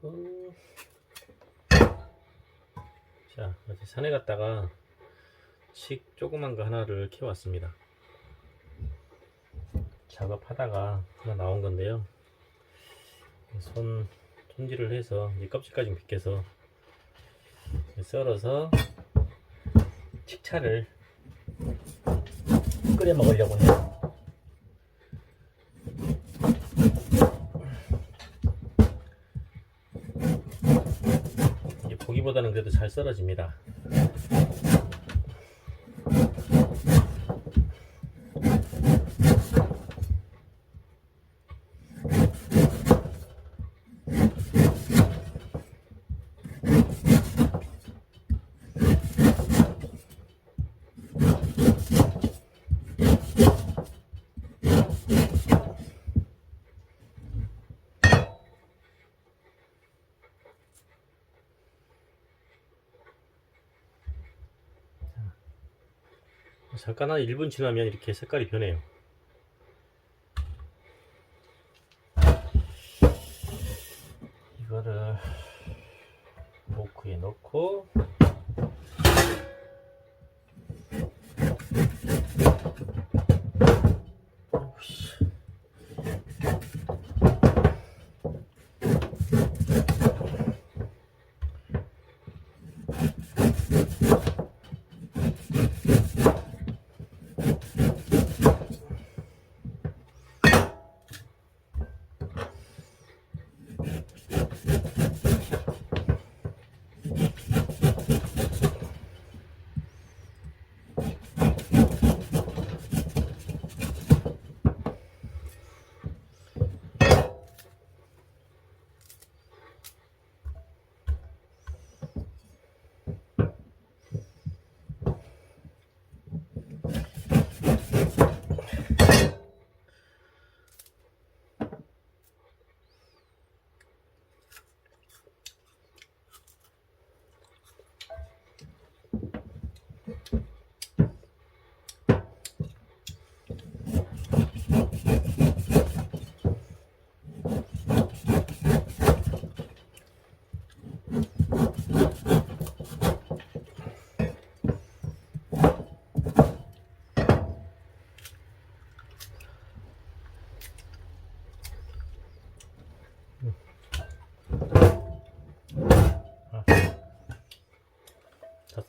그리고 자 어제 산에 갔다가 식 조그만 거 하나를 키워왔습니다. 작업하다가 하나 나온 건데요. 손 손질을 해서 이 껍질까지 벗겨서 썰어서 식차를 끓여 먹으려고 해요. 이게 보기보다는 그래도 잘 썰어집니다. 잠깐 한 1분 지나면 이렇게 색깔이 변해요. 이거를 모크에 넣고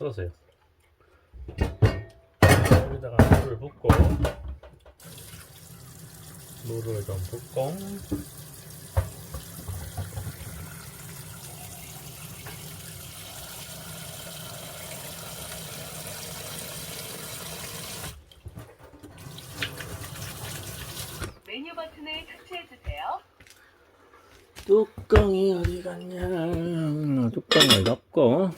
다 썰었어요. 여기다가 물을 붓고 물을 좀 붓고 메뉴 버튼을 터치해 주세요. 뚜껑이 어디 갔냐 뚜껑을 덮고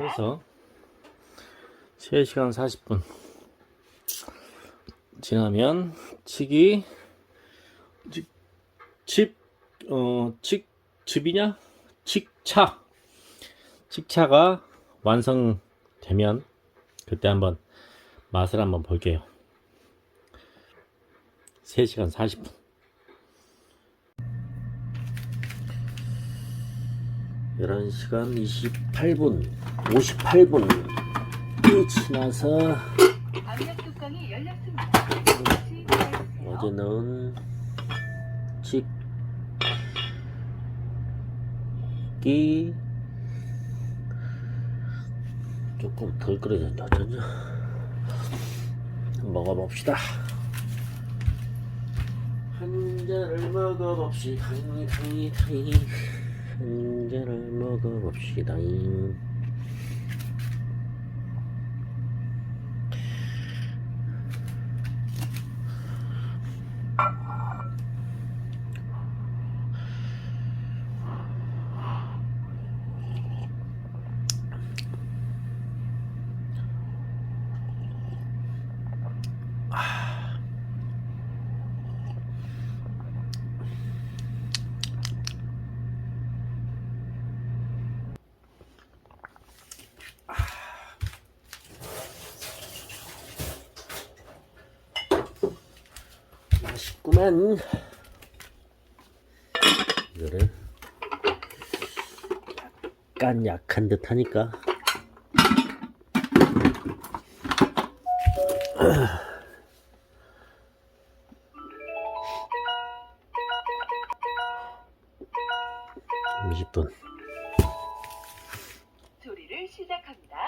해서 3시간 40분 지나면 칩, 칩, 어, 칩, 칩이냐? 칩차. 칩차가 완성되면 그때 한번 맛을 한번 볼게요. 3시간 40분 11시간 28분 58분 지나서. 어제 넣은 치기 조금 덜 끓여졌냐 어쩌냐 먹어봅시다. 한 잔을 먹어봅시다 한 잔을 먹어봅시다 있구만. 이거를 약간 약한 듯 하니까 (30분) 조리를 시작합니다.